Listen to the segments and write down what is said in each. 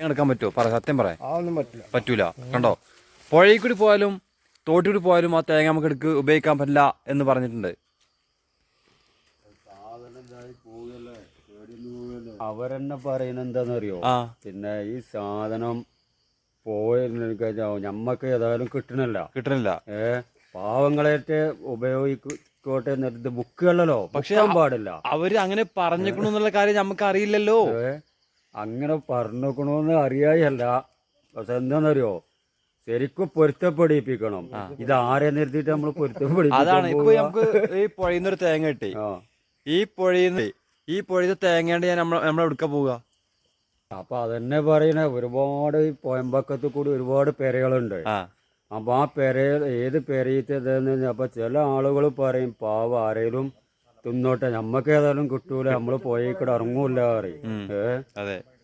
എടുക്കാൻ പറ്റുമോ? പറ സത്യം പറയാം അതൊന്നും പറ്റില്ല. പറ്റൂല. കണ്ടോ? പുഴയിൽ കൂടി പോയാലും തോട്ടിൽ കൂടി പോയാലും ആ തേങ്ങ നമുക്ക് എടുക്ക് ഉപയോഗിക്കാൻ പറ്റില്ല എന്ന് പറഞ്ഞിട്ടുണ്ട്. അവരെന്നെ പറയുന്നത് എന്താണെന്നറിയോ? ആ. പിന്നെ ഈ സാധനം പോയെന്ന് ഞമ്മക്ക് ഏതായാലും കിട്ടണില്ല. കിട്ടണില്ല. ഏ? പാവങ്ങളായിട്ട് ഉപയോഗിക്കോട്ടെ എന്നിട്ട് ബുക്കുകളല്ലോ പക്ഷേ പക്ഷെ പാടില്ല. അവർ അങ്ങനെ പറഞ്ഞുക്കണുന്നുള്ള കാര്യം നമുക്ക് അറിയില്ലല്ലോ. ഏ? അങ്ങനെ പറഞ്ഞുക്കണോന്ന് അറിയായല്ല. പക്ഷെ എന്താണെന്നറിയോ ശരിക്കും പൊരുത്തപ്പെടിപ്പിക്കണം. ഇത് ആരെ നിർത്തിയിട്ട് നമ്മൾ അതാണ്. ഇപ്പൊ നമുക്ക് ഈ ഒരു തേങ്ങ കിട്ടി. ഈ പുഴയിൽ നിന്ന് ഈ പുഴയിൽ തേങ്ങയാണ്ട് ഞാൻ നമ്മൾ എടുക്ക പോവുക? അപ്പൊ അതന്നെ പറയണ. ഒരുപാട് ഈ പോയമ്പക്കത്ത് കൂടി ഒരുപാട് പെരകളുണ്ട്. അപ്പൊ ആ പെര ഏത് പെരയത്തേന്ന് അപ്പൊ ചില ആളുകൾ പറയും പാവ ആരേലും തിന്നോട്ടെ നമ്മക്ക് ഏതായാലും കിട്ടൂല നമ്മൾ പോയേക്കിടെ ഇറങ്ങൂല പറയും.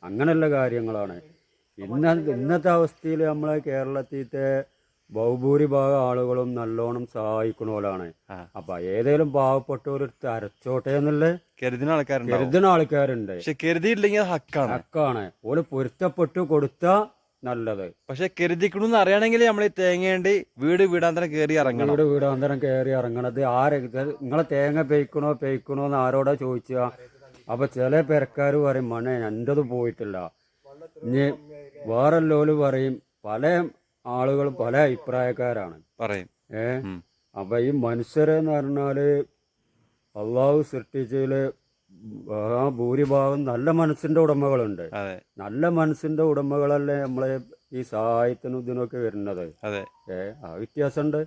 അങ്ങനെയുള്ള കാര്യങ്ങളാണ്. ഇന്ന ഇന്നത്തെ അവസ്ഥയിൽ നമ്മളെ കേരളത്തിലത്തെ ബഹുഭൂരിഭാഗം ആളുകളും നല്ലോണം സഹായിക്കണ പോലാണ് അപ്പൊ ഏതേലും പാവപ്പെട്ടവരെടുത്ത് അരച്ചോട്ടെ എന്നുള്ള കരുതുന്ന ആൾക്കാരുണ്ട് കരുതുന്ന ആൾക്കാരുണ്ട്. പക്ഷെ കരുതിയില്ലെങ്കിൽ ഹക്കാണ്. ഹക്കാണ്. ഓൽ പൊരുത്തപ്പെട്ട് കൊടുത്ത നല്ലത്. പക്ഷെ കരുതിക്കണമെന്ന് അറിയണമെങ്കിൽ നമ്മൾ ഈ തേങ്ങേണ്ടി വീട് വീടാന്തരം കയറി ഇറങ്ങണം. വീട് വീടാന്തരം കയറി ഇറങ്ങണത് ആരെ നിങ്ങളെ തേങ്ങ പെയ്ക്കണോ പെയ്ക്കണോ എന്ന് ആരോടാ ചോദിച്ചാ? അപ്പൊ ചില പെരക്കാർ പറയും മണേ എന്റെത് പോയിട്ടില്ല. ഇനി വേറെ ലോൽ പറയും പല ആളുകളും പല അഭിപ്രായക്കാരാണ്. പറയും. ഏ? അപ്പൊ ഈ മനുഷ്യരെന്ന് പറഞ്ഞാൽ അള്ളാഹു സൃഷ്ടിച്ചതിൽ ആ ഭൂരിഭാഗം നല്ല മനസ്സിന്റെ ഉടമകളുണ്ട്. നല്ല മനസ്സിന്റെ ഉടമകളല്ലേ നമ്മളെ ഈ സഹായത്തിനും ഇതിനൊക്കെ വരുന്നത്. അതെ. ഏ ആ വ്യത്യാസമുണ്ട്.